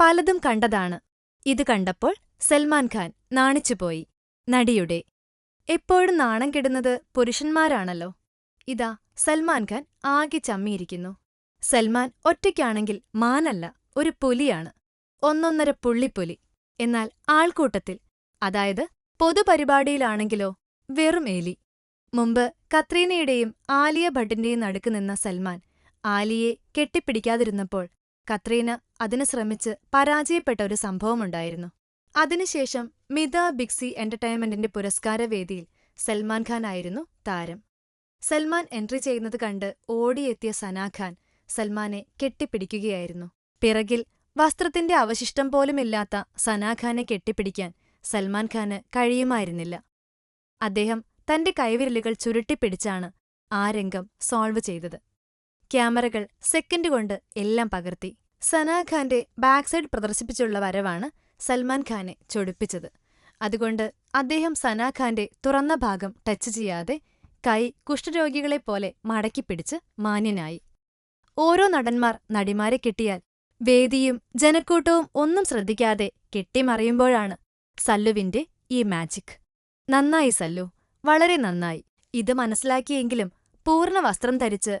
പലതും കണ്ടതാണ്. ഇത് കണ്ടപ്പോൾ സൽമാൻ ഖാൻ നാണിച്ചുപോയി. നടിയുടെ. എപ്പോഴും നാണം കെടുന്നത് പുരുഷന്മാരാണല്ലോ. ഇതാ സൽമാൻ ഖാൻ ആകെ ചമ്മിയിരിക്കുന്നു. സൽമാൻ ഒറ്റയ്ക്കാണെങ്കിൽ മാനല്ല ഒരു പുലിയാണ്. ഒന്നൊന്നര പുള്ളിപ്പുലി. എന്നാൽ ആൾക്കൂട്ടത്തിൽ അതായത് പൊതുപരിപാടിയിലാണെങ്കിലോ വെറും ഏലി മുമ്പ് കത്രീനയുടെയും ആലിയ ഭട്ടിന്റെയും നടുക്ക് നിന്ന സൽമാൻ ആലിയെ കെട്ടിപ്പിടിക്കാതിരുന്നപ്പോൾ കത്രീന അതിന് ശ്രമിച്ച് പരാജയപ്പെട്ട ഒരു സംഭവമുണ്ടായിരുന്നു. അതിനുശേഷം മിത ബിക്സി എന്റർടൈൻമെന്റിന്റെ പുരസ്കാരവേദിയിൽ സൽമാൻ ഖാൻ ആയിരുന്നു താരം. സൽമാൻ എൻട്രി ചെയ്യുന്നത് കണ്ട് ഓടിയെത്തിയ സനാ ഖാൻ സൽമാനെ കെട്ടിപ്പിടിക്കുകയായിരുന്നു. പിറകിൽ വസ്ത്രത്തിന്റെ അവശിഷ്ടം പോലുമില്ലാത്ത സനാഖാനെ കെട്ടിപ്പിടിക്കാൻ സൽമാൻ ഖാന് കഴിയുമായിരുന്നില്ല. അദ്ദേഹം തന്റെ കൈവിരലുകൾ ചുരുട്ടിപ്പിടിച്ചാണ് ആ രംഗം സോൾവ് ചെയ്തത്. ക്യാമറകൾ സെക്കൻഡ് കൊണ്ട് എല്ലാം പകർത്തി. സനാ ഖാന്റെ ബാക്ക് സൈഡ് പ്രദർശിപ്പിച്ചുള്ള വരവാണ് സൽമാൻ ഖാനെ ചൊടിപ്പിച്ചത്. അതുകൊണ്ട് അദ്ദേഹം സനാ ഖാന്റെ തുറന്ന ഭാഗം ടച്ച് ചെയ്യാതെ കൈ കുഷ്ഠരോഗികളെ കുഷ്ഠരോഗികളെപ്പോലെ മടക്കിപ്പിടിച്ച് മാന്യനായി. ഓരോ നടന്മാർ നടിമാരെ കിട്ടിയാൽ വേദിയും ജനക്കൂട്ടവും ഒന്നും ശ്രദ്ധിക്കാതെ കെട്ടിമറിയുമ്പോഴാണ് സല്ലുവിന്റെ ഈ മാജിക് നന്നായി സല്ലു വളരെ നന്നായി. ഇത് മനസ്സിലാക്കിയെങ്കിലും പൂർണ വസ്ത്രം ധരിച്ച്